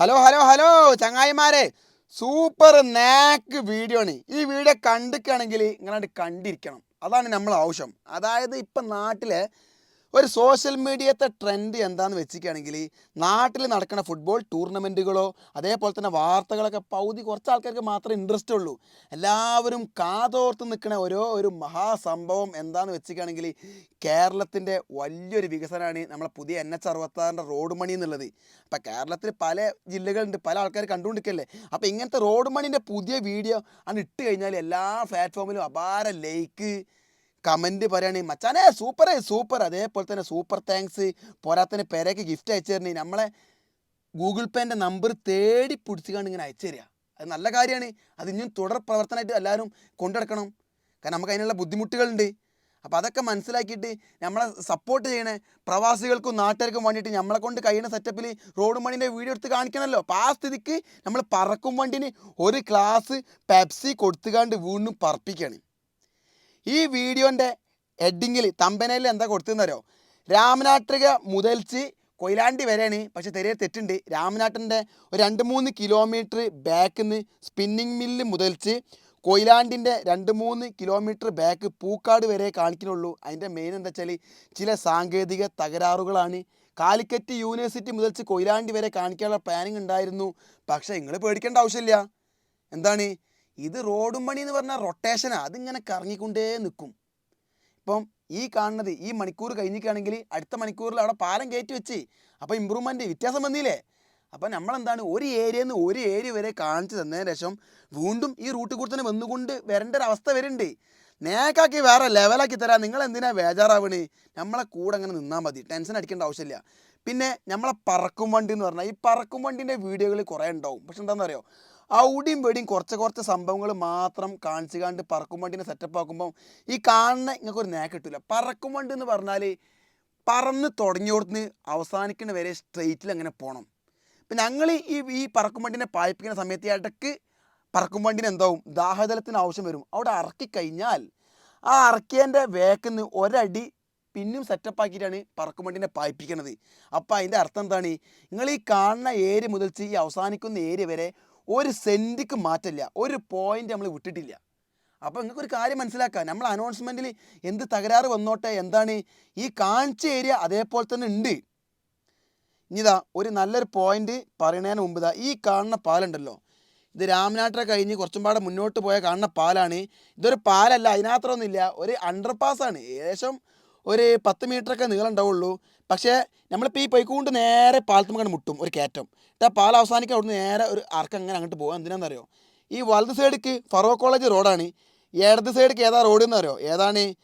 Hello hello hello ചങ്ങായിമാരെ. Super നാക്ക് video ആണ്. ഈ വീഡിയോ കണ്ടിക്കുകയാണെങ്കിൽ ഇങ്ങനെ കണ്ടിരിക്കണം. അതാണ് നമ്മൾ ആവശ്യം. അതായത് ഇപ്പം നാട്ടിലെ ഒരു സോഷ്യൽ മീഡിയത്തെ ട്രെൻഡ് എന്താണെന്ന് വെച്ചിരിക്കുകയാണെങ്കിൽ നാട്ടിൽ നടക്കുന്ന ഫുട്ബോൾ ടൂർണമെന്റുകളോ അതേപോലെ തന്നെ വാർത്തകളൊക്കെ പകുതി കുറച്ച് ആൾക്കാർക്ക് മാത്രമേ ഇൻട്രസ്റ്റ് ഉള്ളൂ. എല്ലാവരും കാതോർത്ത് നിൽക്കുന്ന ഓരോ ഒരു മഹാസംഭവം എന്താണെന്ന് വെച്ചിരിക്കുകയാണെങ്കിൽ കേരളത്തിന്റെ വലിയൊരു വികസനമാണ് നമ്മളെ പുതിയ എൻ എച്ച് അറുപത്താറിന്റെ റോഡ് മണി എന്നുള്ളത്. അപ്പം കേരളത്തിൽ പല ജില്ലകളുണ്ട് പല ആൾക്കാർ കണ്ടുകൊണ്ടിരിക്കല്ലേ? അപ്പോൾ ഇങ്ങനത്തെ റോഡ് മണീന്റെ പുതിയ വീഡിയോ ആണ് ഇട്ട് കഴിഞ്ഞാൽ എല്ലാ പ്ലാറ്റ്ഫോമിലും അപാര ലൈക്ക് കമന്റ് പറയുകയാണെങ്കിൽ മച്ചാനെ സൂപ്പർ സൂപ്പർ അതേപോലെ തന്നെ സൂപ്പർ താങ്ക്സ് പോരാത്തന്നെ പേരേക്ക് ഗിഫ്റ്റ് അയച്ചു തരണേ നമ്മളെ ഗൂഗിൾ പേന്റെ നമ്പർ തേടി പിടിച്ചുകൊണ്ട് ഇങ്ങനെ അയച്ചു തരിക അത് നല്ല കാര്യമാണ്. അത് ഇനിയും തുടർ പ്രവർത്തനമായിട്ട് എല്ലാവരും കൊണ്ടുനടക്കണം. കാരണം നമുക്ക് അതിനുള്ള ബുദ്ധിമുട്ടുകളുണ്ട്. അപ്പോൾ അതൊക്കെ മനസ്സിലാക്കിയിട്ട് നമ്മളെ സപ്പോർട്ട് ചെയ്യണേ. പ്രവാസികൾക്കും നാട്ടുകാർക്കും വേണ്ടിയിട്ട് നമ്മളെ കൊണ്ട് കഴിയുന്ന സെറ്റപ്പിൽ റോഡ് മണിന്റെ വീഡിയോ എടുത്ത് കാണിക്കണമല്ലോ അപ്പോൾ ആ സ്ഥിതിക്ക് നമ്മൾ പറക്കും വണ്ടിന് ഒരു ക്ലാസ് പെപ്സി കൊടുത്തുകാണ്ട് വീണ്ടും പറപ്പിക്കുകയാണ് ഈ വീഡിയോന്റെ ഹെഡിങ്ങിൽ തമ്പനയിൽ എന്താ കൊടുത്തെന്നറിയോ രാമനാട്ടിക മുതൽച്ച് കൊയിലാണ്ടി വരെയാണ്. പക്ഷേ തെരയെ തെറ്റുണ്ട്. രാമനാട്ടിന്റെ ഒരു രണ്ട് മൂന്ന് കിലോമീറ്റർ ബാക്കിൽ നിന്ന് സ്പിന്നിങ് മില്ല് മുതൽച്ച് കൊയിലാണ്ടിന്റെ രണ്ട് മൂന്ന് കിലോമീറ്റർ ബാക്ക് പൂക്കാട് വരെ കാണിക്കുന്നുള്ളൂ. അതിന്റെ മെയിൻ എന്താ വെച്ചാൽ ചില സാങ്കേതിക തകരാറുകളാണ്. കാലിക്കറ്റ് യൂണിവേഴ്സിറ്റി മുതൽച്ച് കൊയിലാണ്ടി വരെ കാണിക്കാനുള്ള പ്ലാനിങ് ഉണ്ടായിരുന്നു. പക്ഷേ നിങ്ങൾ പേടിക്കേണ്ട ആവശ്യമില്ല. എന്താണ്? ഇത് റോഡും പണി എന്ന് പറഞ്ഞാൽ റൊട്ടേഷനാണ് അതിങ്ങനെ കറങ്ങിക്കൊണ്ടേ നിൽക്കും ഇപ്പം ഈ കാണുന്നത് ഈ മണിക്കൂർ കഴിഞ്ഞിരിക്കുകയാണെങ്കിൽ അടുത്ത മണിക്കൂറിൽ അവിടെ പാലം കയറ്റി വെച്ച്. അപ്പോൾ ഇമ്പ്രൂവ്മെന്റ് വ്യത്യാസം വന്നില്ലേ? അപ്പം നമ്മളെന്താണ് ഒരു ഏരിയയിൽ നിന്ന് ഒരു ഏരിയ വരെ കാണിച്ചു തന്നതിന് ശേഷം വീണ്ടും ഈ റൂട്ടിൽ കൂടി തന്നെ വന്നുകൊണ്ട് വരേണ്ട ഒരു അവസ്ഥ വരുന്നുണ്ട്. നേക്കാക്കി വേറെ ലെവലാക്കി തരാം. നിങ്ങൾ എന്തിനാ ബേജാറാവണ്? നമ്മളെ കൂടെ അങ്ങനെ നിന്നാൽ മതി. ടെൻഷൻ അടിക്കേണ്ട ആവശ്യമില്ല. പിന്നെ നമ്മളെ പറക്കും വണ്ടി എന്ന് പറഞ്ഞാൽ ഈ പറക്കും വണ്ടീന്റെ വീഡിയോകൾ കുറേ ഉണ്ടാവും. പക്ഷെ എന്താണെന്ന് അറിയോ അവിടെയും വെടിയും കുറച്ച് കുറച്ച് സംഭവങ്ങൾ മാത്രം കാണിച്ചു കണ്ട് പറക്കും വണ്ടിനെ സെറ്റപ്പ് ആക്കുമ്പോൾ ഈ കാണുന്ന നിങ്ങൾക്ക് ഒരു നേക്ക് കിട്ടില്ല പറക്കും വണ്ടി എന്ന് പറഞ്ഞാൽ പറന്ന് തുടങ്ങിയോടത്തുനിന്ന് അവസാനിക്കുന്ന വരെ സ്ട്രെയിറ്റിൽ അങ്ങനെ പോകണം ഇപ്പം ഞങ്ങൾ ഈ ഈ പറക്കും വണ്ടിനെ പായിപ്പിക്കുന്ന സമയത്ത് ഇടയ്ക്ക് പറക്കും വണ്ടിന് എന്താവും? ദാഹജലത്തിന് ആവശ്യം വരും. അവിടെ ഇറക്കി കഴിഞ്ഞാൽ ആ ഇറക്കിയതിന്റെ വേക്കുന്ന് ഒരടി പിന്നും സെറ്റപ്പ് ആക്കിയിട്ടാണ് പറക്കും വണ്ടിനെ പായിപ്പിക്കുന്നത് അപ്പോൾ അതിന്റെ അർത്ഥം എന്താണ്? നിങ്ങൾ ഈ കാണുന്ന ഏരി മുതൽച്ച് ഈ അവസാനിക്കുന്ന ഏരിയ വരെ ഒരു സെന്റിക്ക് മാറ്റില്ല ഒരു പോയിന്റ് നമ്മൾ വിട്ടിട്ടില്ല. അപ്പോൾ നിങ്ങൾക്ക് ഒരു കാര്യം മനസ്സിലാക്കാം. നമ്മൾ അനൗൺസ്മെന്റിൽ എന്ത് തകരാറ് വന്നോട്ടെ എന്താണ്? ഈ കാണിച്ച ഏരിയ അതേപോലെ തന്നെ ഉണ്ട്. ഇനിതാ ഒരു നല്ലൊരു പോയിന്റ് പറയുന്നതിന് മുമ്പ് ഇതാ ഈ കാണുന്ന പാലുണ്ടല്ലോ. ഇത് രാമനാട്ടിനെ കഴിഞ്ഞ് കുറച്ചും പാടെ മുന്നോട്ട് പോയ കാണുന്ന പാലാണ്. ഇതൊരു പാലല്ല അതിനകത്തൊന്നുമില്ല ഒരു അണ്ടർ ആണ്. ഏകദേശം ഒരു പത്ത് മീറ്ററൊക്കെ നീളം ഉണ്ടാവുള്ളൂ പക്ഷേ നമ്മളിപ്പോൾ ഈ പൊയ്ക്കൊണ്ട് നേരെ പാലത്തുമ്പോൾ മുട്ടും ഒരു കയറ്റം. എന്നിട്ട് ആ പാലം അവസാനിക്കാൻ അവിടുന്ന് നേരെ ഒരു അർക്കം അങ്ങനെ അങ്ങോട്ട് പോകാം എന്തിനാണെന്നറിയോ ഈ വലത് സൈഡിക്ക് ഫറോ കോളേജ് റോഡാണ്. ഇടത് സൈഡിക്ക് ഏതാ റോഡ് എന്നറിയോ? ഏതാണ്?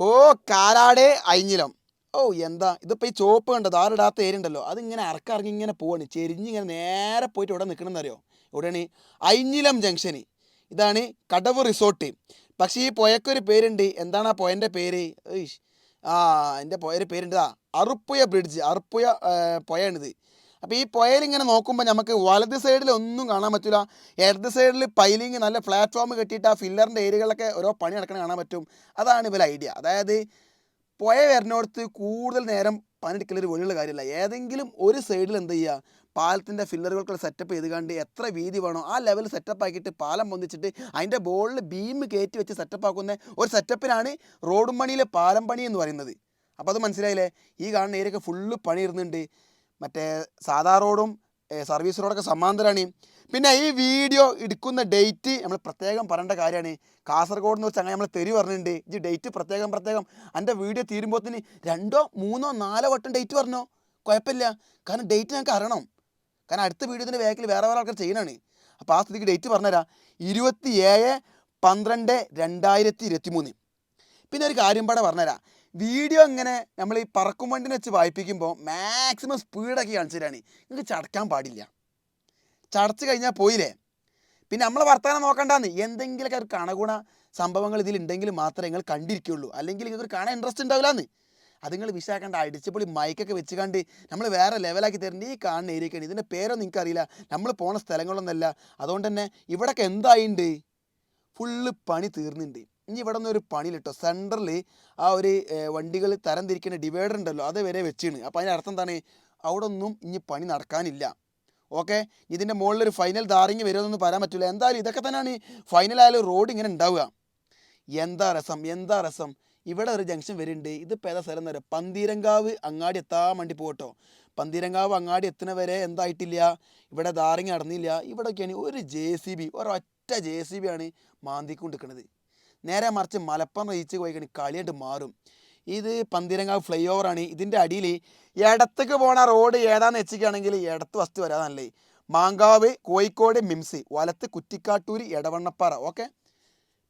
ഓ കാരാട് അയിഞ്ഞിലം. ഓ എന്താ? ഇതിപ്പോൾ ഈ ചോപ്പ് കണ്ടത് ആരിടാത്ത ഏരിയ ഉണ്ടല്ലോ അതിങ്ങനെ അറക്കിറങ്ങി ഇങ്ങനെ പോവാണ്. ചെരിഞ്ഞ് ഇങ്ങനെ നേരെ പോയിട്ട് ഇവിടെ നിൽക്കണമെന്നറിയോ ഇവിടെയാണ് അയിഞ്ഞിലം ജംഗ്ഷന് ഇതാണ് കടവ് റിസോർട്ട്. പക്ഷേ ഈ പോയക്കൊരു പേരുണ്ട്. എന്താണ് ആ പുഴന്റെ പേര്? ആ എന്റെ പുഴയുടെ പേരുണ്ട് ആ അറുപ്പുയ ബ്രിഡ്ജ് അറുപ്പുയ പുഴയാണിത്. അപ്പോൾ ഈ പുഴയിൽ ഇങ്ങനെ നോക്കുമ്പോൾ നമുക്ക് വലത് സൈഡിൽ ഒന്നും കാണാൻ പറ്റില്ല ഇടത് സൈഡിൽ പൈലിങ് നല്ല പ്ലാറ്റ്ഫോം കെട്ടിയിട്ട് ആ ഫില്ലറിന്റെ ഏരിയകളിലൊക്കെ ഓരോ പണി നടക്കണ കാണാൻ പറ്റും. അതാണ് ഇവരുടെ ഐഡിയ അതായത് പുഴ വരുന്നിടത്ത് കൂടുതൽ നേരം പണിയെടുക്കൽ ഒരു വഴിയുള്ള കാര്യമില്ല ഏതെങ്കിലും ഒരു സൈഡിൽ എന്ത് ചെയ്യുക പാലത്തിന്റെ ഫില്ലറുകൾക്കുള്ള സെറ്റപ്പ് ചെയ്ത് കണ്ട് എത്ര വീതി വേണോ ആ ലെവൽ സെറ്റപ്പ് ആക്കിയിട്ട് പാലം പൊന്തിച്ചിട്ട് അതിന്റെ ബോളിൽ ബീം കയറ്റി വെച്ച് സെറ്റപ്പ് ആക്കുന്ന ഒരു സെറ്റപ്പിനാണ് റോഡും പണിയിലെ പാലം പണി എന്ന് പറയുന്നത്. അപ്പോൾ അത് മനസ്സിലായില്ലേ? ഈ കാണുന്ന ഏരിയൊക്കെ ഫുള്ള് പണി ഇരുന്നുണ്ട്. മറ്റേ സാധാ റോഡും സർവീസ് റോഡൊക്കെ സമാന്തരമാണ് പിന്നെ ഈ വീഡിയോ എടുക്കുന്ന ഡേറ്റ് നമ്മൾ പ്രത്യേകം പറയേണ്ട കാര്യമാണ്. കാസർഗോഡ് എന്ന് വെച്ചാൽ നമ്മൾ തെരി പറഞ്ഞിട്ടുണ്ട് ഈ ഡേറ്റ് പ്രത്യേകം പ്രത്യേകം. എന്റെ വീഡിയോ തീരുമ്പോഴത്തേന് രണ്ടോ മൂന്നോ നാലോ വട്ടം ഡേറ്റ് പറഞ്ഞോ? കുഴപ്പമില്ല. കാരണം ഡേറ്റ് ഞങ്ങൾക്ക് അറിയണം. കാരണം അടുത്ത വീഡിയോത്തിന്റെ ബാക്കിൽ വേറെ വേറെ ആൾക്കാർ ചെയ്യണതാണ് അപ്പോൾ ആ സ്ഥിതിക്ക് ഡേറ്റ് പറഞ്ഞുതരാം. ഇരുപത്തി ഏഴ് പന്ത്രണ്ട് രണ്ടായിരത്തി ഇരുപത്തി മൂന്ന് പിന്നെ ഒരു കാര്യം പാടെ പറഞ്ഞുതരാം. വീഡിയോ ഇങ്ങനെ നമ്മൾ ഈ പറക്കും വണ്ടിനെ വെച്ച് വായിപ്പിക്കുമ്പോൾ മാക്സിമം സ്പീഡൊക്കെ കാണിച്ചിട്ടാണ് നിങ്ങൾക്ക് ചടക്കാൻ പാടില്ല. ചടച്ച് കഴിഞ്ഞാൽ പോയില്ലേ? പിന്നെ നമ്മളെ വർത്തമാനം നോക്കണ്ടാന്ന്. എന്തെങ്കിലുമൊക്കെ ഒരു കണഗുണ സംഭവങ്ങൾ ഇതിലുണ്ടെങ്കിൽ മാത്രമേ നിങ്ങൾ കണ്ടിരിക്കുള്ളൂ. അല്ലെങ്കിൽ നിങ്ങൾക്ക് കാണാൻ ഇൻട്രസ്റ്റ് ഉണ്ടാവില്ലാന്ന്. അത് നിങ്ങൾ വിശാക്കണ്ട അടിച്ചുപൊളി മൈക്കൊക്കെ വെച്ച് കണ്ട് നമ്മൾ വേറെ ലെവലാക്കി തരേണ്ട ഈ കാണുന്ന ഏരിയക്കാണ് ഇതിന്റെ പേരൊന്നും നിങ്ങൾക്ക് അറിയില്ല. നമ്മൾ പോണ സ്ഥലങ്ങളൊന്നല്ല അതുകൊണ്ട് തന്നെ ഇവിടെയൊക്കെ എന്തായിണ്ട്? ഫുള്ള് പണി തീർന്നിട്ടുണ്ട് ഇനി ഇവിടെ നിന്ന് ഒരു പണിയിലിട്ടോ. സെന്ററിൽ ആ ഒരു വണ്ടികൾ തരംതിരിക്കുന്ന ഡിവൈഡർ ഉണ്ടല്ലോ അത് വരെ വെച്ചാണ്. അപ്പോൾ അതിന്റെ അർത്ഥം എന്താണ്? അവിടെ ഒന്നും ഇനി പണി നടക്കാനില്ല. ഓക്കെ ഇതിന്റെ മുകളിൽ ഒരു ഫൈനൽ ധാറിങ് വരുമെന്നൊന്നും പറയാൻ പറ്റില്ല എന്തായാലും ഇതൊക്കെ തന്നെയാണ് ഫൈനൽ ആയാലും റോഡ് ഇങ്ങനെ ഉണ്ടാവുക. എന്താ രസം? എന്താ രസം? ഇവിടെ ഒരു ജംഗ്ഷൻ വരുന്നുണ്ട്. ഇത് ഏതാ സ്ഥലം പറയുക പന്തീരങ്കാവ് അങ്ങാടി എത്താൻ വേണ്ടി പോകട്ടോ പന്തീരങ്കാവ് അങ്ങാടി എത്തുന്ന വരെ എന്തായിട്ടില്ല? ഇവിടെ ധാറിങ് നടന്നില്ല. ഇവിടെയൊക്കെയാണ് ഒരു ജെ സി ബി ഒരൊറ്റ ജെ സി ബി ആണ് മാന്തിക്കൊണ്ടിരിക്കുന്നത് നേരെ മറിച്ച് മലപ്പുറം റീച്ച് പോയി കഴിഞ്ഞാൽ കളിയായിട്ട് മാറും. ഇത് പന്തിരങ്ങാവ് ഫ്ലൈ ഓവറാണ് ഇതിന്റെ അടിയിൽ ഇടത്തേക്ക് പോണ റോഡ് ഏതാന്ന് വെച്ചിരിക്കുകയാണെങ്കിൽ ഇടത്ത് വസ്തു വരാതല്ലേ മാങ്കാവ് കോഴിക്കോട് മിംസ് വലത്ത് കുറ്റിക്കാട്ടൂർ എടവണ്ണപ്പാറ. ഓക്കെ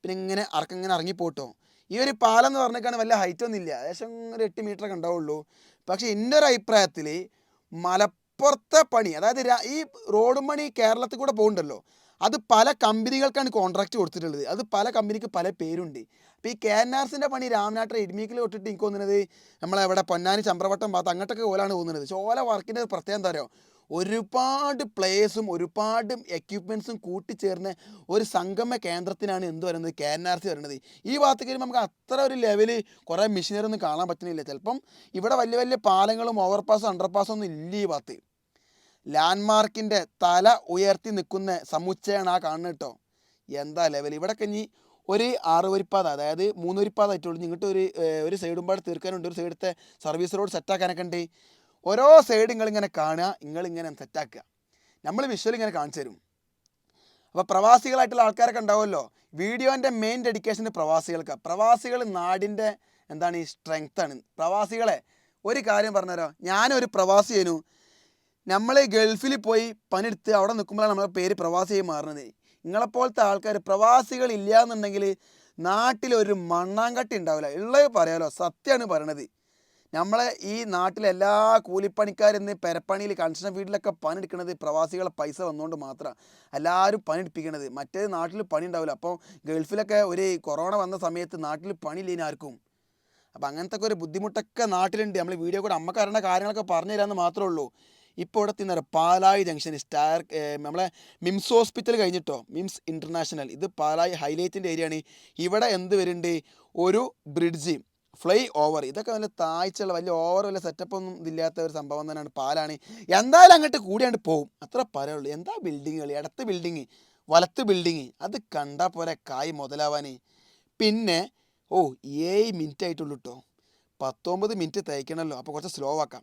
പിന്നെ ഇങ്ങനെ അറക്കം ഇങ്ങനെ ഇറങ്ങിപ്പോട്ടോ ഈ ഒരു പാലം എന്ന് പറഞ്ഞേക്കാണ് വലിയ ഹൈറ്റ് ഒന്നും ഇല്ല. ഏകദേശം ഒരു എട്ട് മീറ്ററൊക്കെ ഉണ്ടാവുള്ളൂ. പക്ഷേ എന്റെ ഒരു അഭിപ്രായത്തിൽ മലപ്പുറത്തെ പണി അതായത് ഈ റോഡും പണി കേരളത്തിൽ കൂടെ പോകുന്നുണ്ടല്ലോ അത് പല കമ്പനികൾക്കാണ് കോൺട്രാക്ട് കൊടുത്തിട്ടുള്ളത്. അത് പല കമ്പനിക്ക് പല പേരുണ്ട്. അപ്പോൾ ഈ കെ എൻ ആർസിന്റെ പണി രാമനാട്ടർ ഇഡ്മിക്കിൽ തൊട്ടിട്ട് എനിക്ക് തോന്നുന്നത് നമ്മളെ ഇവിടെ പൊന്നാനി ചമ്പ്രവട്ടം ഭാഗത്ത് അങ്ങോട്ടൊക്കെ ഓലാണ് തോന്നുന്നത്. പക്ഷേ ഓല വർക്കിന്റെ പ്രത്യേകം എന്താ ഒരുപാട് പ്ലേസും ഒരുപാട് എക്യുപ്മെൻസും കൂട്ടിച്ചേർന്ന് ഒരു സംഗമ കേന്ദ്രത്തിനാണ് എന്ത് പറയുന്നത് കെ എൻ ആർ സി വരുന്നത് ഈ ഭാഗത്തേക്ക് നമുക്ക് അത്ര ഒരു ലെവൽ കുറേ മെഷീനറി ഒന്നും കാണാൻ പറ്റുന്നില്ല. ചിലപ്പം ഇവിടെ വലിയ വലിയ പാലങ്ങളും ഓവർപാസും അണ്ടർപാസും ഒന്നും ഇല്ല ഈ ഭാഗത്ത്. ലാൻഡ്മാർക്കിന്റെ തല ഉയർത്തി നിൽക്കുന്ന സമുച്ചയമാണ് ആ കാണുന്നത് കേട്ടോ. എന്താ ലെവൽ ഇവിടെ ഇനി ഒരു ആറ് വരിപ്പാത അതായത് മൂന്ന് വരിപ്പാത ആയിട്ടുള്ളൂ ഇങ്ങോട്ട് ഒരു ഒരു സൈഡും പാട് തീർക്കാനുണ്ട്. ഒരു സൈഡത്തെ സർവീസ് റോഡ് സെറ്റാക്കാനൊക്കെ ഉണ്ട്. ഓരോ സൈഡ് നിങ്ങളിങ്ങനെ കാണുക നിങ്ങളിങ്ങനെ സെറ്റാക്കുക നമ്മൾ വിഷ്വൽ ഇങ്ങനെ കാണിച്ചു തരും. അപ്പോൾ പ്രവാസികളായിട്ടുള്ള ആൾക്കാരൊക്കെ ഉണ്ടാവുമല്ലോ? വീഡിയോന്റെ മെയിൻ ഡെഡിക്കേഷൻ പ്രവാസികൾക്ക്. പ്രവാസികൾ നാടിന്റെ എന്താണ് ഈ സ്ട്രെങ്ത്താണ് പ്രവാസികളെ ഒരു കാര്യം പറഞ്ഞുതരാം. ഞാനൊരു പ്രവാസിയേനു നമ്മൾ ഗൾഫിൽ പോയി പണിയെടുത്ത് അവിടെ നിൽക്കുമ്പോഴാണ് നമ്മളെ പേര് പ്രവാസിയായി മാറുന്നത്. നിങ്ങളെപ്പോലത്തെ ആൾക്കാർ പ്രവാസികൾ ഇല്ല എന്നുണ്ടെങ്കിൽ നാട്ടിലൊരു മണ്ണാങ്കട്ടി ഉണ്ടാവില്ല. ഉള്ളത് പറയാലോ സത്യമാണ് പറയണത്. നമ്മളെ ഈ നാട്ടിലെ എല്ലാ കൂലിപ്പണിക്കാരെന്ന് പെരപ്പണിയിൽ കൺസ്ട്രക്ഷൻ ഫീൽഡിലൊക്കെ പണിയെടുക്കുന്നത് പ്രവാസികളെ പൈസ വന്നുകൊണ്ട് മാത്രമാണ് എല്ലാവരും പണിയെടുപ്പിക്കണത്. മറ്റേ നാട്ടിൽ പണി ഉണ്ടാവില്ല. അപ്പോൾ ഗൾഫിലൊക്കെ ഒരു കൊറോണ വന്ന സമയത്ത് നാട്ടിൽ പണിയില്ല ആർക്കും. അപ്പം അങ്ങനത്തെ ഒരു ബുദ്ധിമുട്ടൊക്കെ നാട്ടിലുണ്ട്. നമ്മൾ വീഡിയോ കൂടെ അമ്മക്കാരുടെ കാര്യങ്ങളൊക്കെ പറഞ്ഞു തരാമെന്ന് മാത്രമേ ഉള്ളൂ. ഇപ്പോൾ ഇവിടെ തിന്നറ പാലായി ജംഗ്ഷൻ സ്റ്റാർ നമ്മളെ മിംസ് ഹോസ്പിറ്റൽ കഴിഞ്ഞിട്ടോ? മിംസ് ഇന്റർനാഷണൽ ഇത് പാലായി ഹൈലൈറ്റിന്റെ ഏരിയ ആണ് ഇവിടെ എന്ത് വരുന്നുണ്ട്? ഒരു ബ്രിഡ്ജ് ഫ്ലൈ ഓവർ. ഇതൊക്കെ വലിയ താഴ്ചയുള്ള വലിയ ഓവർ വലിയ സെറ്റപ്പ് ഒന്നും ഇതില്ലാത്ത ഒരു സംഭവം തന്നെയാണ് പാലാണ്. എന്തായാലും അങ്ങോട്ട് കൂടിയാണ്ട് പോകും അത്ര പരമുള്ളൂ എന്താ ബിൽഡിങ്ങുകൾ ഇടത്ത് ബിൽഡിങ് വലത്ത് ബിൽഡിങ് അത് കണ്ടാൽ പോലെ കായ് മുതലാവാൻ പിന്നെ ഓ ഏഴ് മിനിറ്റ് ആയിട്ടുള്ളൂ കേട്ടോ പത്തൊമ്പത് മിനിറ്റ് തയ്ക്കണമല്ലോ അപ്പോൾ കുറച്ച് സ്ലോ ആക്കാം.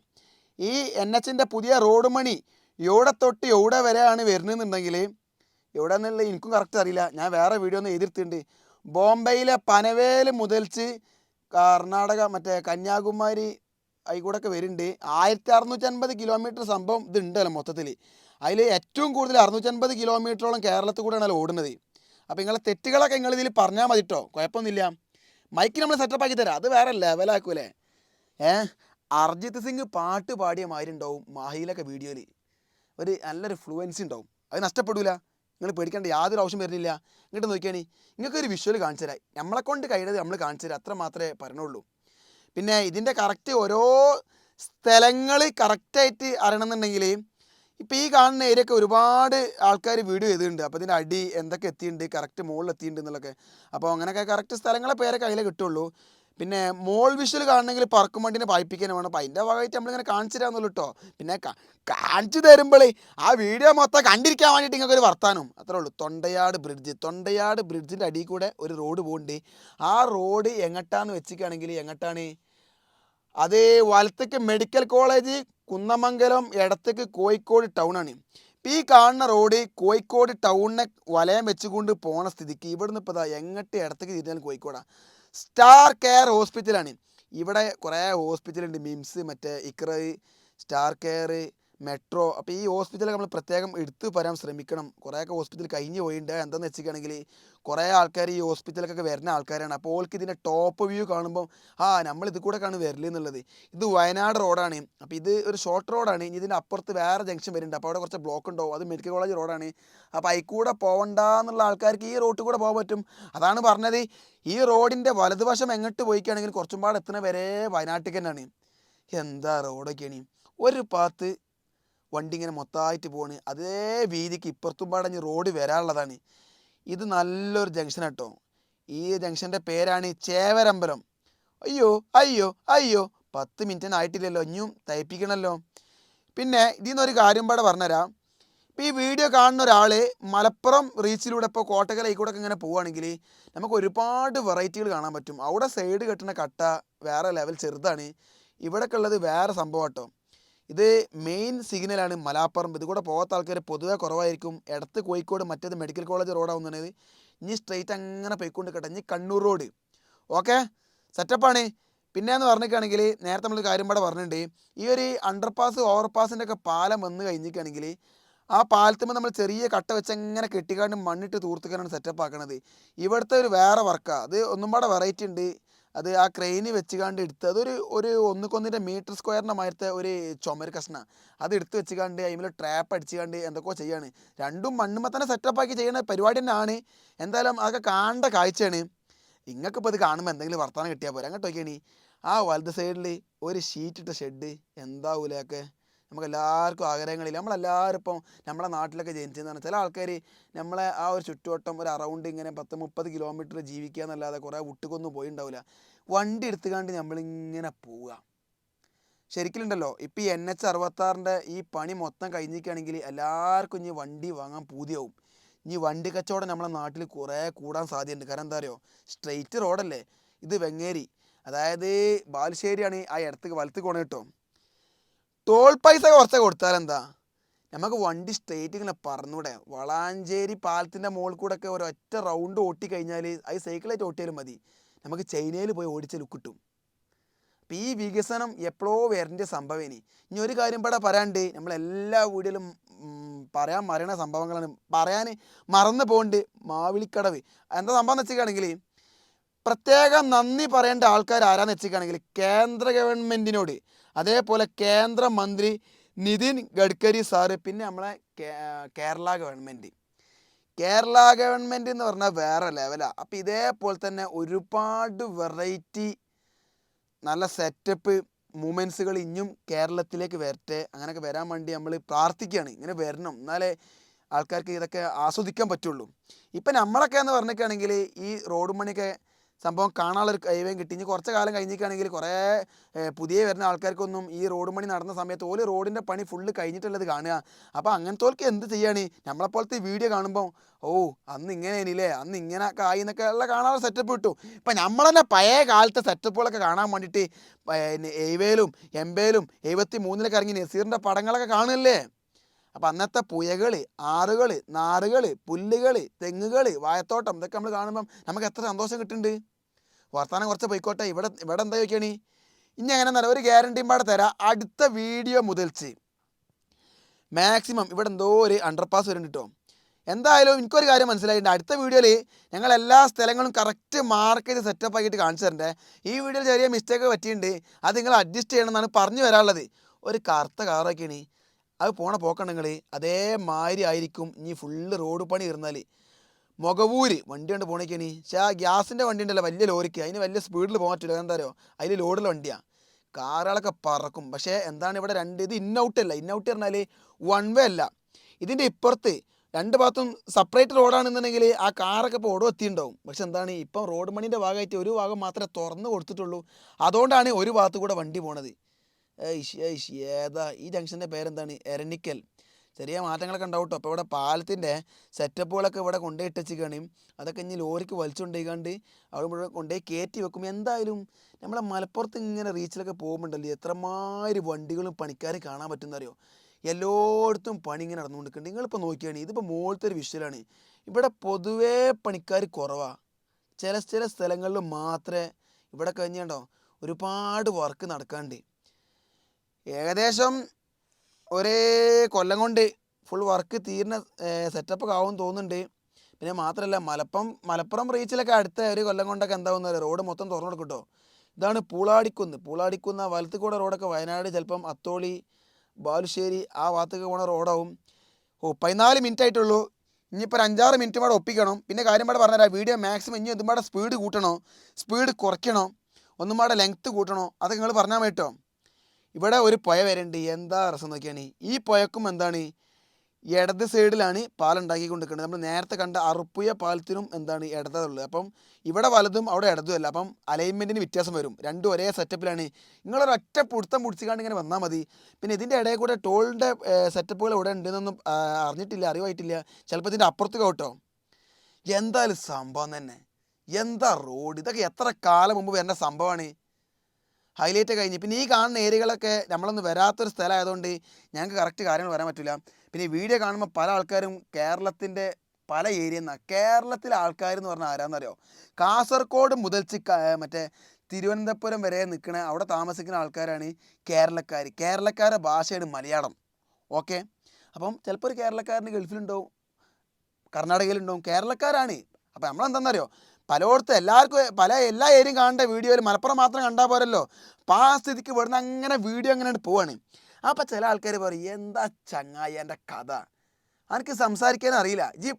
ഈ എൻ എച്ചിന്റെ പുതിയ റോഡ് മണി എവിടെ തൊട്ട് എവിടെ വരെയാണ് വരുന്നതെന്നുണ്ടെങ്കിൽ എവിടെ നിന്നുള്ള എനിക്കും കറക്റ്റ് അറിയില്ല. ഞാൻ വേറെ വീഡിയോ ഒന്ന് എതിർത്തിട്ടുണ്ട് ബോംബെയിലെ പനവേൽ മുതൽച്ച് കർണാടക മറ്റേ കന്യാകുമാരി ആയിക്കൂടെ വരുന്നുണ്ട്. ആയിരത്തി അറുന്നൂറ്റി അൻപത് കിലോമീറ്റർ സംഭവം ഇതുണ്ടല്ലോ മൊത്തത്തിൽ അതിൽ ഏറ്റവും കൂടുതൽ അറുന്നൂറ്റൻപത് കിലോമീറ്ററോളം കേരളത്തിൽ കൂടെയാണ് ഓടുന്നത്. അപ്പോൾ നിങ്ങളെ തെറ്റുകളൊക്കെ നിങ്ങൾ ഇതിൽ പറഞ്ഞാൽ മതിട്ടോ? കുഴപ്പമൊന്നുമില്ല. മൈക്ക് നമ്മൾ സെറ്റപ്പ് ആക്കി തരാം. അത് വേറെ ലെവലാക്കൂലേ ഏ? അർജിത് സിംഗ് പാട്ട് പാടിയ മാതിരി ഉണ്ടാവും മാഹിയിലൊക്കെ വീഡിയോയിൽ ഒരു നല്ലൊരു ഫ്ലുവൻസി ഉണ്ടാവും. അത് നഷ്ടപ്പെടില്ല നിങ്ങൾ പേടിക്കേണ്ട യാതൊരു ആവശ്യം വരുന്നില്ല. ഇങ്ങോട്ട് നോക്കിയാണ് നിങ്ങൾക്കൊരു വിഷ്വൽ കാണിച്ചു തരാം. നമ്മളെ കൊണ്ട് കഴിയുന്നത് നമ്മൾ കാണിച്ചു തരാം. അത്ര മാത്രമേ പറഞ്ഞുള്ളൂ. പിന്നെ ഇതിന്റെ കറക്റ്റ് ഓരോ സ്ഥലങ്ങൾ കറക്റ്റായിട്ട് അറിയണമെന്നുണ്ടെങ്കിൽ ഇപ്പോൾ ഈ കാണുന്ന ഏരിയ ഒക്കെ ഒരുപാട് ആൾക്കാർ വീഡിയോ ചെയ്തിട്ടുണ്ട്. അപ്പോൾ ഇതിന്റെ അടി എന്തൊക്കെ എത്തിയിട്ടുണ്ട്? കറക്റ്റ് മുകളിൽ എത്തിയിട്ടുണ്ട് എന്നുള്ളതൊക്കെ. അപ്പോൾ അങ്ങനെയൊക്കെ കറക്റ്റ് സ്ഥലങ്ങളെ പേരൊക്കെ അതിലേ കിട്ടുള്ളൂ. പിന്നെ മോൾ വിഷ്വൽ കാണണമെങ്കിൽ പറക്കും വണ്ടിനെ പായിപ്പിക്കാൻ വേണം. അപ്പോൾ അതിന്റെ ഭാഗമായിട്ട് നമ്മളിങ്ങനെ കാണിച്ചു തരാമെന്നുള്ളൂ കേട്ടോ പിന്നെ കാണിച്ചു തരുമ്പോഴേ ആ വീഡിയോ മൊത്തം കണ്ടിരിക്കാൻ വേണ്ടിയിട്ട് നിങ്ങൾക്ക് ഒരു വർത്താനം. അത്രേ ഉള്ളൂ. തൊണ്ടയാട് ബ്രിഡ്ജ് തൊണ്ടയാട് ബ്രിഡ്ജിന്റെ അടിയിൽ കൂടെ ഒരു റോഡ് പോകുന്നുണ്ട് ആ റോഡ് എങ്ങട്ടാന്ന് വെച്ചിക്കുകയാണെങ്കിൽ എങ്ങട്ടാണ്? അത് വലത്തേക്ക് മെഡിക്കൽ കോളേജ് കുന്നമംഗലം ഇടത്തേക്ക് കോഴിക്കോട് ടൗണാണ് ഇപ്പം ഈ കാണുന്ന റോഡ് കോഴിക്കോട് ടൗണിനെ വലയം വെച്ചുകൊണ്ട് പോണ സ്ഥിതിക്ക് ഇവിടുന്ന് ഇപ്പോൾ എങ്ങട്ട് ഇടത്തേക്ക് തിരിഞ്ഞാലും കോഴിക്കോടാണ് സ്റ്റാർ കെയർ ഹോസ്പിറ്റലാണ് ഇവിടെ കുറേ ഹോസ്പിറ്റലുണ്ട് മിംസ് മറ്റേ ഇക്രൈ സ്റ്റാർ കെയർ മെട്രോ അപ്പോൾ ഈ ഹോസ്പിറ്റലൊക്കെ നമ്മൾ പ്രത്യേകം എടുത്ത് വരാൻ ശ്രമിക്കണം. കുറേയൊക്കെ ഹോസ്പിറ്റൽ കഴിഞ്ഞ് പോയിട്ടുണ്ട് എന്താണെന്ന് വെച്ചിരിക്കുകയാണെങ്കിൽ കുറേ ആൾക്കാർ ഈ ഹോസ്പിറ്റലൊക്കെ വരുന്ന ആൾക്കാരാണ്. അപ്പോൾ ഓൾക്ക് ഇതിന്റെ ടോപ്പ് വ്യൂ കാണുമ്പോൾ ആ നമ്മൾ ഇത് കൂടെ കാണും വരില്ല എന്നുള്ളത്. ഇത് വയനാട് റോഡാണ് അപ്പോൾ ഇത് ഒരു ഷോർട്ട് റോഡാണ് ഇനി ഇതിന്റെ അപ്പുറത്ത് വേറെ ജംഗ്ഷൻ വരുന്നുണ്ട് അപ്പോൾ അവിടെ കുറച്ച് ബ്ലോക്ക് ഉണ്ടോ അത് മെഡിക്കൽ കോളേജ് റോഡാണ് അപ്പോൾ അതിൽ കൂടെ പോകണ്ട എന്നുള്ള ആൾക്കാർക്ക് ഈ റോട്ടിൽ കൂടെ പോകാൻ പറ്റും. അതാണ് പറഞ്ഞത്. ഈ റോഡിന്റെ വലതുവശം എങ്ങോട്ട് പോയിക്കുകയാണെങ്കിൽ കുറച്ചും പാടെ എത്തുന്ന വരെ വയനാട്ടിൽ തന്നെയാണ്. എന്താ റോഡൊക്കെയാണ് ഒരു പാത്ത് വണ്ടി ഇങ്ങനെ മൊത്തമായിട്ട് പോണ്. അതേ വീതിക്ക് ഇപ്പുറത്തും പാടഞ്ഞ് റോഡ് വരാനുള്ളതാണ്. ഇത് നല്ലൊരു ജംഗ്ഷൻ കേട്ടോ ഈ ജംഗ്ഷന്റെ പേരാണ് ചേവരമ്പലം. അയ്യോ അയ്യോ അയ്യോ. പത്ത് മിനിറ്റിന് ആയിട്ടില്ലല്ലോ. ഇനിയും തയ്പ്പിക്കണമല്ലോ പിന്നെ ഇതിൽ നിന്നൊരു കാര്യം പാടെ പറഞ്ഞുതരാം ഇപ്പോൾ ഈ വീഡിയോ കാണുന്ന ഒരാൾ മലപ്പുറം റീച്ചിലൂടെ ഇപ്പോൾ കോട്ടക്കൽ കൂടെ ഒക്കെ ഇങ്ങനെ പോവുകയാണെങ്കിൽ നമുക്ക് ഒരുപാട് വെറൈറ്റികൾ കാണാൻ പറ്റും. അവിടെ സൈഡ് കെട്ടുന്ന കട്ട വേറെ ലെവൽ ചെറുതാണ്. ഇവിടെയൊക്കെ ഉള്ളത് വേറെ സംഭവം കേട്ടോ ഇത് മെയിൻ സിഗ്നലാണ് മലാപ്പറമ്പ്. ഇത് കൂടെ പോകാത്ത ആൾക്കാർ പൊതുവെ കുറവായിരിക്കും. ഇടത്ത് കോഴിക്കോട് മറ്റേത് മെഡിക്കൽ കോളേജ് റോഡാവുന്നത് ഇനി സ്ട്രെയിറ്റ് അങ്ങനെ പോയിക്കൊണ്ട് കേട്ടോ. ഇനി കണ്ണൂർ റോഡ് ഓക്കെ സെറ്റപ്പാണ് പിന്നെ എന്ന് പറഞ്ഞിരിക്കുകയാണെങ്കിൽ നേരത്തെ നമ്മൾ കാര്യം ഇവിടെ പറഞ്ഞിട്ടുണ്ട്. ഈ ഒരു അണ്ടർ പാസ് ഓവർ പാസിന്റെ ഒക്കെ പാലം വന്ന് കഴിഞ്ഞിരിക്കുകയാണെങ്കിൽ ആ പാലത്തുമ്പോൾ നമ്മൾ ചെറിയ കട്ട വെച്ച് അങ്ങനെ കെട്ടിക്കാണ്ട് മണ്ണിട്ട് തൂർത്തിക്കാനാണ് സെറ്റപ്പ് ആക്കണത്. ഇവിടുത്തെ ഒരു വേറെ വർക്കാണ് അത് ഒന്നും പാടെ വെറൈറ്റി ഉണ്ട്. അത് ആ ക്രെയിന് വെച്ചുകാണ്ട് എടുത്ത് അതൊരു ഒരു ഒന്നുക്കൊന്നിന്റെ മീറ്റർ സ്ക്വയറിന്റെ മാറ്റത്തെ ഒരു ചുമര് കഷ്ണ. അത് എടുത്ത് വെച്ചുകാണ്ട് അതിൽ ട്രാപ്പ് അടിച്ചുകാണ്ട് എന്തൊക്കെയോ ചെയ്യാണ്. രണ്ടും മണ്ണുമ്പോൾ തന്നെ സെറ്റപ്പ് ആക്കി ചെയ്യുന്ന പരിപാടി തന്നെയാണ്. എന്തായാലും അതൊക്കെ കാണേണ്ട കാഴ്ചയാണ്. നിങ്ങൾക്ക് ഇപ്പോൾ ഇത് കാണുമ്പോൾ എന്തെങ്കിലും വർത്തമാനം കിട്ടിയാൽ പോരാ. അങ്ങോട്ട് നോക്കിയാണ് ആ വലത് സൈഡിൽ ഒരു ഷീറ്റിട്ട ഷെഡ് എന്താവൂലൊക്കെ നമുക്ക് എല്ലാവർക്കും ആഗ്രഹങ്ങളില്ല. നമ്മളെല്ലാവരും ഇപ്പം നമ്മുടെ നാട്ടിലൊക്കെ ജനിച്ചതെന്ന് പറഞ്ഞാൽ ചില ആൾക്കാർ നമ്മളെ ആ ഒരു ചുറ്റുവട്ടം ഒരു അറൗണ്ട് ഇങ്ങനെ പത്ത് മുപ്പത് കിലോമീറ്റർ ജീവിക്കുക എന്നല്ലാതെ കുറേ വിട്ടുകൊന്നും പോയിണ്ടാവില്ല വണ്ടി എടുത്തുകൊണ്ട് നമ്മളിങ്ങനെ പോവുക. ശരിക്കലുണ്ടല്ലോ ഇപ്പം ഈ എൻ എച്ച് അറുപത്താറിന്റെ ഈ പണി മൊത്തം കഴിഞ്ഞിരിക്കുകയാണെങ്കിൽ എല്ലാവർക്കും ഇനി വണ്ടി വാങ്ങാൻ പൂതിയാവും. ഇനി വണ്ടി കച്ചവടം നമ്മളെ നാട്ടിൽ കുറേ കൂടാൻ സാധ്യതയുണ്ട്. കാരണം എന്താ അറിയോ? സ്ട്രെയിറ്റ് റോഡല്ലേ ഇത് വെങ്ങേരി. അതായത് ബാലുശ്ശേരിയാണ് ആ ഇടത്തേക്ക് വലത്ത് കോണ കേട്ടോ. ടോൾ പൈസ കുറച്ച് കൊടുത്താൽ എന്താ നമുക്ക് വണ്ടി സ്ട്രെയിറ്റ് ഇങ്ങനെ പറന്നൂടെ. വളാഞ്ചേരി പാലത്തിന്റെ മുകളിൽ കൂടെ ഒക്കെ ഒരൊറ്റ റൗണ്ട് ഓട്ടി കഴിഞ്ഞാൽ അത് സൈക്കിളായിട്ട് ഓട്ടിയാലും മതി. നമുക്ക് ചൈനയിൽ പോയി ഓടിച്ച ലുക്ക് കിട്ടും. അപ്പോൾ ഈ വികസനം എപ്പോഴോ വരേണ്ട സംഭവം ഇനി ഇനി ഒരു കാര്യം ഇവിടെ പറയാണ്ട് നമ്മളെല്ലാ വീഡിയോയിലും പറയാൻ മറയണ സംഭവങ്ങളാണ്. പറയാൻ മറന്നു പോകണ്ട് മാവിളിക്കടവ്. എന്താ സംഭവം എന്ന് വെച്ചിട്ടാണെങ്കിൽ പ്രത്യേകം നന്ദി പറയേണ്ട ആൾക്കാർ ആരാന്ന് വെച്ചിട്ടാണെങ്കിൽ കേന്ദ്ര ഗവൺമെന്റിനോട് അതേപോലെ കേന്ദ്രമന്ത്രി നിതിൻ ഗഡ്കരി സാറ് പിന്നെ നമ്മളെ കേരള ഗവൺമെന്റ്. കേരള ഗവൺമെന്റ് എന്ന് പറഞ്ഞാൽ വേറെ ലെവലാണ് അപ്പോൾ ഇതേപോലെ തന്നെ ഒരുപാട് വെറൈറ്റി നല്ല സെറ്റപ്പ് മൂമെൻസുകൾ ഇനിയും കേരളത്തിലേക്ക് വരട്ടെ അങ്ങനെയൊക്കെ വരാൻ വേണ്ടി നമ്മൾ പ്രാർത്ഥിക്കുകയാണ്. ഇങ്ങനെ വരണം. എന്നാലേ ആൾക്കാർക്ക് ഇതൊക്കെ ആസ്വദിക്കാൻ പറ്റുള്ളൂ. ഇപ്പം നമ്മളൊക്കെ എന്ന് പറഞ്ഞിട്ടാണെങ്കിൽ ഈ റോഡ് പണിയൊക്കെ സംഭവം കാണാനുള്ളൊരു കൈവേം കിട്ടി. ഇനി കുറച്ച് കാലം കഴിഞ്ഞിരിക്കുകയാണെങ്കിൽ കുറേ പുതിയ വരുന്ന ആൾക്കാർക്കൊന്നും ഈ റോഡ് പണി നടന്ന സമയത്ത് ഓൽ റോഡിന്റെ പണി ഫുള്ള് കഴിഞ്ഞിട്ടുള്ളത് കാണുക. അപ്പോൾ അങ്ങനത്തോൽക്ക് എന്ത് ചെയ്യാണ് നമ്മളെപ്പോലത്തെ വീഡിയോ കാണുമ്പോൾ ഓ അന്ന് ഇങ്ങനെയാണില്ലേ അന്ന് ഇങ്ങനെ ആയി എന്നൊക്കെ ഉള്ള കാണാനുള്ള സെറ്റപ്പ് കിട്ടും. ഇപ്പം നമ്മൾ തന്നെ പഴയ കാലത്തെ സെറ്റപ്പുകളൊക്കെ കാണാൻ വേണ്ടിയിട്ട് എയ്വേലും എൺപേലും എഴുപത്തി മൂന്നിലൊക്കെ ഇറങ്ങി നസീറിന്റെ പടങ്ങളൊക്കെ കാണുമല്ലേ അപ്പം അന്നത്തെ പുഴകൾ ആറുകൾ നാറുകൾ പുല്ലുകൾ തെങ്ങുകൾ വായത്തോട്ടം ഇതൊക്കെ നമ്മൾ കാണുമ്പം നമുക്ക് എത്ര സന്തോഷം കിട്ടുന്നുണ്ട്. വർത്തമാനം കുറച്ച് പോയിക്കോട്ടെ. ഇവിടെ ഇവിടെ എന്താ ചോദിക്കണി ഇനി അങ്ങനെ എന്നല്ല ഒരു ഗ്യാരണ്ടിയും പാടെ തരാം. അടുത്ത വീഡിയോ മുതൽച്ച് മാക്സിമം ഇവിടെ എന്തോ ഒരു അണ്ടർ പാസ് വരുന്നുണ്ട് കേട്ടോ എന്തായാലും എനിക്കൊരു കാര്യം മനസ്സിലായിട്ടുണ്ട്. അടുത്ത വീഡിയോയിൽ ഞങ്ങൾ എല്ലാ സ്ഥലങ്ങളും കറക്റ്റ് മാർക്ക് ചെയ്ത് സെറ്റപ്പ് ആക്കിയിട്ട് കാണിച്ചു തരണ്ടേ. ഈ വീഡിയോയിൽ ചെറിയ മിസ്റ്റേക്ക് പറ്റിയിട്ടുണ്ട്. അത് നിങ്ങൾ അഡ്ജസ്റ്റ് ചെയ്യണം എന്നാണ് പറഞ്ഞു വരാനുള്ളത്. ഒരു കറുത്ത കാറൊക്കെയാണ് അത് പോണ പോക്കണെങ്കിൽ അതേമാതിരി ആയിരിക്കും. ഇനി ഫുള്ള് റോഡ് പണി ഇരുന്നാൽ മുഖവൂര് വണ്ടി കൊണ്ട് പോണേക്കാണ്. പക്ഷേ ആ ഗ്യാസിന്റെ വണ്ടി ഉണ്ടല്ലോ വലിയ ലോറിക്ക്. അതിന് വലിയ സ്പീഡിൽ പോകാൻ പറ്റില്ല എന്താ അതിൽ ലോഡുള്ള വണ്ടിയാണ് കാറുകളൊക്കെ പറക്കും. പക്ഷേ എന്താണ് ഇവിടെ രണ്ട് ഇത് ഇന്നൗട്ട് അല്ല. ഇന്നൗട്ട് പറഞ്ഞാൽ വൺ വേ അല്ല. ഇതിന്റെ ഇപ്പുറത്ത് രണ്ട് ഭാഗത്തും സെപ്പറേറ്റ് റോഡാണെന്നുണ്ടെങ്കിൽ ആ കാറൊക്കെ ഇപ്പോൾ ഓടും എത്തിയിട്ടുണ്ടാവും. പക്ഷെ എന്താണ്? ഇപ്പം റോഡ് മണിന്റെ ഭാഗമായിട്ട് ഒരു ഭാഗം മാത്രമേ തുറന്ന് കൊടുത്തിട്ടുള്ളൂ. അതുകൊണ്ടാണ് ഒരു ഭാഗത്ത് കൂടെ വണ്ടി പോണത്. ഏയ്ഷ് ഏയ്ഷ് ഏതാ? ഈ ജംഗ്ഷന്റെ പേരെന്താണ്? എരണിക്കൽ. ചെറിയ മാറ്റങ്ങളൊക്കെ ഉണ്ടാവും അപ്പോൾ ഇവിടെ പാലത്തിന്റെ സെറ്റപ്പുകളൊക്കെ ഇവിടെ കൊണ്ടുപോയി ഇട്ടച്ചിക്കാണ് അതൊക്കെ ഇനി ലോറിക്ക് വലിച്ചുകൊണ്ടേക്കാണ്ട് അവിടെ മുഴുവൻ കൊണ്ടുപോയി കയറ്റി വെക്കും. എന്തായാലും നമ്മളെ മലപ്പുറത്ത് ഇങ്ങനെ റീച്ചിലൊക്കെ പോകുമ്പോണ്ടല്ലോ എത്രമാതിരി വണ്ടികളും പണിക്കാരും കാണാൻ പറ്റുന്നറിയോ? എല്ലായിടത്തും പണി ഇങ്ങനെ നടന്നുകൊണ്ടിരിക്കുന്നുണ്ട്. നിങ്ങളിപ്പോൾ നോക്കിയാണ് ഇതിപ്പോൾ മുകളിലത്തെ ഒരു വിഷ്വലാണ് ഇവിടെ പൊതുവേ പണിക്കാർ കുറവാണ് ചില ചില സ്ഥലങ്ങളിൽ മാത്രമേ ഇവിടെ കഴിഞ്ഞുണ്ടോ ഒരുപാട് വർക്ക് നടക്കാണ്ട്. ഏകദേശം ഒരേ കൊല്ലം കൊണ്ട് ഫുൾ വർക്ക് തീരുന്ന സെറ്റപ്പ് ആവും തോന്നുന്നുണ്ട്. പിന്നെ മാത്രമല്ല മലപ്പുറം മലപ്പുറം റീച്ചിലൊക്കെ അടുത്ത ഒരു കൊല്ലം കൊണ്ടൊക്കെ എന്താവുന്ന റോഡ് മൊത്തം തുറന്നു കൊടുക്കും കേട്ടോ ഇതാണ് പൂളാടിക്കുന്ന്. പൂളാടിക്കുന്ന വലത്ത് കൂടെ റോഡൊക്കെ വയനാട് ചിലപ്പം അത്തോളി ബാലുശ്ശേരി ആ ഭാഗത്തൊക്കെ പോണ റോഡാവും ഓ പതിനാല് മിനിറ്റ് ആയിട്ടുള്ളൂ. ഇനിയിപ്പോൾ ഒരു അഞ്ചാറ് മിനിറ്റ് കൂടെ ഒപ്പിക്കണം. പിന്നെ കാര്യം പാടെ പറഞ്ഞുതരാം വീഡിയോ മാക്സിമം ഇനി പാടെ സ്പീഡ് കൂട്ടണോ. സ്പീഡ് കുറയ്ക്കണോ. ഒന്നും പാടെ ലെങ്ത്ത് കൂട്ടണോ. അതൊക്കെ നിങ്ങൾ പറഞ്ഞാൽ കേട്ടോ ഇവിടെ ഒരു പുഴ വരുന്നുണ്ട് എന്താ രസം നോക്കിയാണ്? ഈ പുഴക്കും എന്താണ്? ഇടത് സൈഡിലാണ് പാലുണ്ടാക്കിക്കൊണ്ടിരിക്കുന്നത് നമ്മൾ നേരത്തെ കണ്ട അറുപ്പുയ പാലത്തിനും എന്താണ് ഇടതുള്ളത് അപ്പം ഇവിടെ വലതും അവിടെ ഇടതും അല്ല. അപ്പം അലൈൻമെന്റിന് വ്യത്യാസം വരും. രണ്ടും ഒരേ സെറ്റപ്പിലാണ് നിങ്ങളൊരു ഒറ്റ പുടുത്തം പിടിച്ചിക്കാണ്ട് ഇങ്ങനെ വന്നാൽ മതി. പിന്നെ ഇതിന്റെ ഇടയിൽ കൂടെ ടോളിന്റെ സെറ്റപ്പുകൾ ഇവിടെ ഉണ്ടെന്നൊന്നും അറിഞ്ഞിട്ടില്ല അറിവായിട്ടില്ല. ചിലപ്പോൾ ഇതിന്റെ അപ്പുറത്ത് കേട്ടോ എന്തായാലും സംഭവം തന്നെ. എന്താ റോഡ് ഇതൊക്കെ എത്ര കാലം മുമ്പ് വരേണ്ട സംഭവമാണ്? ഹൈലൈറ്റ് കഴിഞ്ഞ്. പിന്നെ ഈ കാണുന്ന ഏരിയകളൊക്കെ നമ്മളൊന്നും വരാത്തൊരു സ്ഥലമായതുകൊണ്ട് ഞങ്ങൾക്ക് കറക്റ്റ് കാര്യങ്ങൾ വരാൻ പറ്റില്ല പിന്നെ വീഡിയോ കാണുമ്പോൾ പല ആൾക്കാരും കേരളത്തിന്റെ പല ഏരിയ എന്നാണ് കേരളത്തിലെ ആൾക്കാർ എന്ന് പറഞ്ഞാൽ ആരാന്നറിയോ? കാസർഗോഡ് മുതൽ ചിക്ക മറ്റേ തിരുവനന്തപുരം വരെ നിൽക്കണ അവിടെ താമസിക്കുന്ന ആൾക്കാരാണ് കേരളക്കാർ കേരളക്കാരുടെ ഭാഷയാണ് മലയാളം. ഓക്കെ? അപ്പം ചിലപ്പോൾ ഒരു കേരളക്കാരന് ഗൾഫിലുണ്ടാവും കർണാടകയിലുണ്ടാവും കേരളക്കാരാണ്. അപ്പം നമ്മളെന്താണെന്നറിയോ പലയിടത്തും എല്ലാവർക്കും പല എല്ലാ ഏരിയയും കാണേണ്ട വീഡിയോയിൽ മലപ്പുറം മാത്രം കണ്ടാൽ പോരല്ലോ. അപ്പം ആ സ്ഥിതിക്ക് ഇവിടുന്ന് അങ്ങനെ വീഡിയോ അങ്ങനെ പോവാണ്. അപ്പം ചില ആൾക്കാർ പറയും എന്താ ചങ്ങായി എന്റെ കഥ? എനിക്ക് സംസാരിക്കാൻ അറിയില്ല. ജി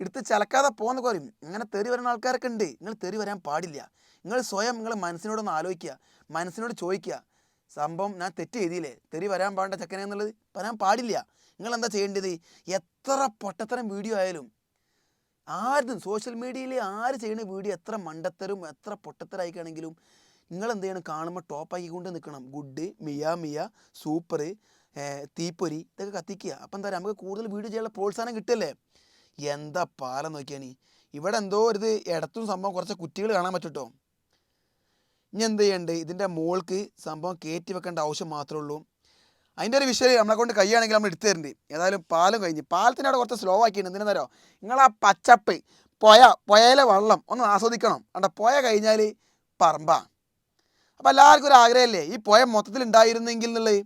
എടുത്ത് ചലക്കാതെ പോകുന്ന പറയും. ഇങ്ങനെ തെറി വരുന്ന ആൾക്കാരൊക്കെ ഉണ്ട്. നിങ്ങൾ തെറി വരാൻ പാടില്ല. നിങ്ങൾ സ്വയം നിങ്ങൾ മനസ്സിനോടൊന്ന് ആലോചിക്കുക. മനസ്സിനോട് ചോദിക്കുക. സംഭവം ഞാൻ തെറ്റ് ചെയ്തില്ലേ തെറി വരാൻ പാടേണ്ട ചക്കനെന്നുള്ളത് വരാൻ പാടില്ല. നിങ്ങൾ എന്താ ചെയ്യേണ്ടത്? എത്ര പൊട്ടത്തരം വീഡിയോ ആയാലും ആരും സോഷ്യൽ മീഡിയയിൽ ആര് ചെയ്യുന്ന വീഡിയോ എത്ര മണ്ടത്തരും എത്ര പൊട്ടത്തരായിക്കാണെങ്കിലും നിങ്ങൾ എന്ത് ചെയ്യണം കാണുമ്പോൾ ടോപ്പാക്കിക്കൊണ്ട് നിൽക്കണം ഗുഡ് മിയ മിയ സൂപ്പർ തീപ്പൊരി ഇതൊക്കെ കത്തിക്കുക. അപ്പം എന്താ പറയുക? നമുക്ക് കൂടുതൽ വീഡിയോ ചെയ്യാനുള്ള പ്രോത്സാഹനം കിട്ടില്ലേ എന്താ പാലം നോക്കിയാണ് ഇവിടെ എന്തോ ഒരു ഇടത്തും സംഭവം കുറച്ച് കുറ്റികൾ കാണാൻ പറ്റുട്ടോ? ഇനി എന്ത് ചെയ്യണ്ട് ഇതിന്റെ മോൾക്ക് സംഭവം കയറ്റി വെക്കേണ്ട ആവശ്യം മാത്രമേ ഉള്ളൂ. അതിന്റെ ഒരു വിഷയം നമ്മളെ കൊണ്ട് കഴിയുകയാണെങ്കിൽ നമ്മൾ എടുത്തു തരുന്നുണ്ട് ഏതായാലും പാലും കഴിഞ്ഞ്. പാലത്തിന്റെ അവിടെ കുറച്ച് സ്ലോ ആക്കിയിട്ടുണ്ട്. എന്തിനാ നിങ്ങൾ ആ പച്ചപ്പ് പുഴ പുഴയിലെ വെള്ളം ഒന്ന് ആസ്വദിക്കണം. അണ്ട പുഴ കഴിഞ്ഞാൽ പറമ്പാ. അപ്പം എല്ലാവർക്കും ഒരു ആഗ്രഹമല്ലേ? ഈ പുഴ മൊത്തത്തിൽ ഉണ്ടായിരുന്നെങ്കിൽ എന്നുള്ളത്.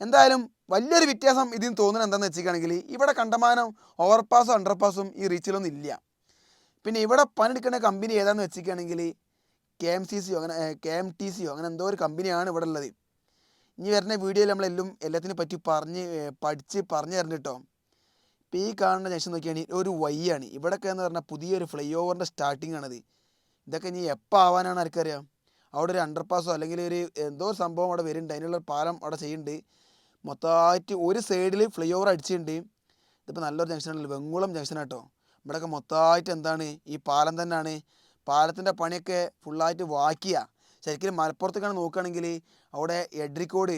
എന്തായാലും വലിയൊരു വ്യത്യാസം ഇതിന് തോന്നുന്നത് എന്താണെന്ന് വെച്ചിട്ടാണെങ്കിൽ ഇവിടെ കണ്ടമാനം ഓവർപാസും അണ്ടർപാസും ഈ റീച്ചിലൊന്നും ഇല്ല. പിന്നെ ഇവിടെ പണിയെടുക്കുന്ന കമ്പനി ഏതാണെന്ന് വെച്ചിട്ടാണെങ്കിൽ കെ എം സി സിയോ അങ്ങനെ കെ എം ടി സിയോ അങ്ങനെ എന്തോ ഒരു കമ്പനിയാണ് ഇവിടെ ഉള്ളത്. ഇനി വരുന്ന വീഡിയോയിൽ നമ്മളെല്ലാം എല്ലാത്തിനെ പറ്റി പറഞ്ഞ് പഠിച്ച് പറഞ്ഞു തരണം കേട്ടോ ഇപ്പോൾ ഈ കാണുന്ന ജംഗ്ഷൻ നോക്കിയാണെങ്കിൽ ഒരു ഇവിടെ ഇവിടെയൊക്കെ എന്ന് പറഞ്ഞാൽ പുതിയൊരു ഫ്ലൈ ഓവറിന്റെ സ്റ്റാർട്ടിംഗ് ആണത്. ഇതൊക്കെ ഇനി എപ്പോൾ ആവാനാണ് ആർക്കറിയാം? അവിടെ ഒരു അണ്ടർപാസോ അല്ലെങ്കിൽ ഒരു എന്തോ ഒരു സംഭവം അവിടെ വരുന്നുണ്ട്. അതിനുള്ള പാലം അവിടെ ചെയ്യുന്നുണ്ട്. മൊത്തമായിട്ട് ഒരു സൈഡിൽ ഫ്ലൈ ഓവർ അടിച്ചിട്ടുണ്ട്. ഇതിപ്പോൾ നല്ലൊരു ജംഗ്ഷനാണല്ലോ വെങ്ങുളം ജംഗ്ഷൻ കേട്ടോ ഇവിടെയൊക്കെ മൊത്തമായിട്ട് എന്താണ്? ഈ പാലം തന്നെയാണ്. പാലത്തിന്റെ പണിയൊക്കെ ഫുള്ളായിട്ട് വാക്കിയ. ശരിക്കും മലപ്പുറത്തേക്കാണ് നോക്കുകയാണെങ്കിൽ അവിടെ എഡ്രിക്കോട്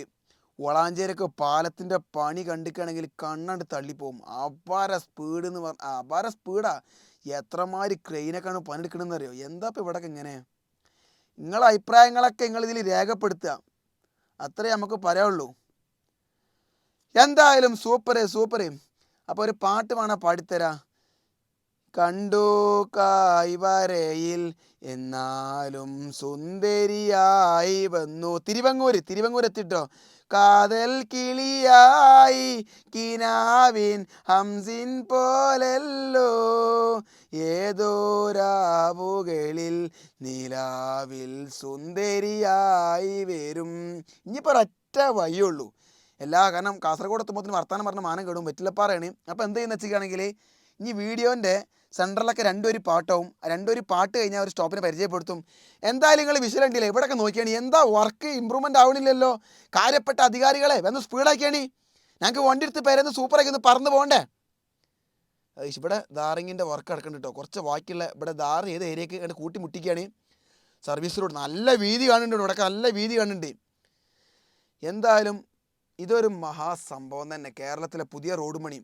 വളാഞ്ചേരൊക്കെ പാലത്തിന്റെ പണി കണ്ടിക്കുകയാണെങ്കിൽ കണ്ണാണ്ട് തള്ളിപ്പോവും. അപാര സ്പീഡ് എന്ന് പറഞ്ഞ അപാര സ്പീഡാ എത്രമാതിരി ക്രെയിനൊക്കെയാണ് പണിയെടുക്കണമെന്ന് അറിയോ? എന്താ ഇപ്പോൾ ഇവിടെയൊക്കെ ഇങ്ങനെ? നിങ്ങളെ അഭിപ്രായങ്ങളൊക്കെ നിങ്ങൾ ഇതിൽ രേഖപ്പെടുത്തുക. അത്രേ നമുക്ക് പറയാനുള്ളൂ. എന്തായാലും സൂപ്പറേ സൂപ്പറേ അപ്പോൾ ഒരു പാട്ട് വേണം പാടിത്തരാ. കണ്ടു കായ്വരയിൽ എന്നാലും സുന്ദരിയായി വന്നു. തിരുവങ്ങൂര് തിരുവങ്ങൂർ എത്തിട്ടോ കാതൽ കിളിയായി കിനാവിൻ ഹംസിൻ പോലല്ലോ. ഏതോ രാവുകളിൽ നിലാവിൽ സുന്ദരിയായി വരും. ഇനിയിപ്പോൾ ഒരൊറ്റ വഴിയുള്ളൂ എല്ലാ കാരണം കാസർഗോഡ് എത്തുമ്പോൾ വർത്താനം പറഞ്ഞ മാനം കേടും. വെറ്റിലപ്പാറയാണ്. അപ്പോൾ എന്ത് ചെയ്യുന്ന വെച്ചിട്ടാണെങ്കിൽ ഇനി വീഡിയോന്റെ സെന്ററിലൊക്കെ രണ്ടൊരു പാട്ടാവും. രണ്ടൊരു പാട്ട് കഴിഞ്ഞാൽ ഒരു സ്റ്റോപ്പിനെ പരിചയപ്പെടുത്തും. എന്തായാലും നിങ്ങൾ വിഷയം ഉണ്ടല്ലേ ഇവിടെയൊക്കെ നോക്കിയാണ്. എന്താ വർക്ക് ഇമ്പ്രൂവ്മെന്റ് ആവണില്ലല്ലോ. കാര്യപ്പെട്ട അധികാരികളെ വന്ന് സ്പീഡാക്കിയാണ് ഞങ്ങൾക്ക് വണ്ടി എടുത്ത് പേരെന്ന് സൂപ്പറാക്കി ഒന്ന് പറന്ന് പോകണ്ടേ? ഇവിടെ ദാറിങ്ങിന്റെ വർക്ക് കിടക്കുന്നുണ്ട് കേട്ടോ കുറച്ച് ബാക്കിയുള്ള ഇവിടെ ദാറ് ഏത് ഏരിയക്ക് കണ്ട് കൂട്ടി മുട്ടിക്കുകയാണ് സർവീസ് റോഡ് നല്ല വീതി കാണുന്നുണ്ട് ഇവിടെ. നല്ല വീതി കാണുന്നുണ്ട്. എന്തായാലും ഇതൊരു മഹാസംഭവം തന്നെ കേരളത്തിലെ പുതിയ റോഡ് പണി.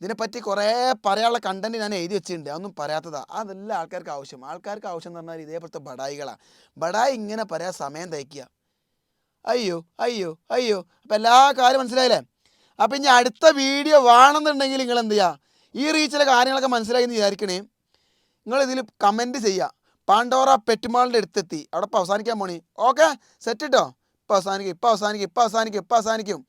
ഇതിനെപ്പറ്റി കുറേ പറയാനുള്ള കണ്ടന്റ് ഞാൻ എഴുതി വെച്ചിട്ടുണ്ട്. അതൊന്നും പറയാത്തതാണ് അതെല്ലാം ആൾക്കാർക്ക് ആവശ്യം. ആൾക്കാർക്ക് ആവശ്യം എന്ന് പറഞ്ഞാൽ ഇതേപോലത്തെ ബടായികളാണ് ബടായി ഇങ്ങനെ പറയാൻ സമയം തയ്ക്കുക. അയ്യോ അയ്യോ അയ്യോ. അപ്പം എല്ലാ കാര്യം മനസ്സിലായില്ലേ? അപ്പം ഇനി അടുത്ത വീഡിയോ വേണമെന്നുണ്ടെങ്കിൽ നിങ്ങൾ എന്ത് ചെയ്യുക? ഈ റീച്ചിലെ കാര്യങ്ങളൊക്കെ മനസ്സിലായി എന്ന് വിചാരിക്കണേ. നിങ്ങൾ ഇതിൽ കമന്റ് ചെയ്യുക. പാണ്ടോറ പെറ്റുമാളിന്റെ അടുത്തെത്തി. അവിടെ ഇപ്പോൾ അവസാനിക്കാൻ പോണി. ഓക്കെ സെറ്റ് ഇട്ടോ? ഇപ്പം അവസാനിക്കും ഇപ്പം അവസാനിക്കും ഇപ്പം അവസാനിക്കും ഇപ്പം അവസാനിക്കും.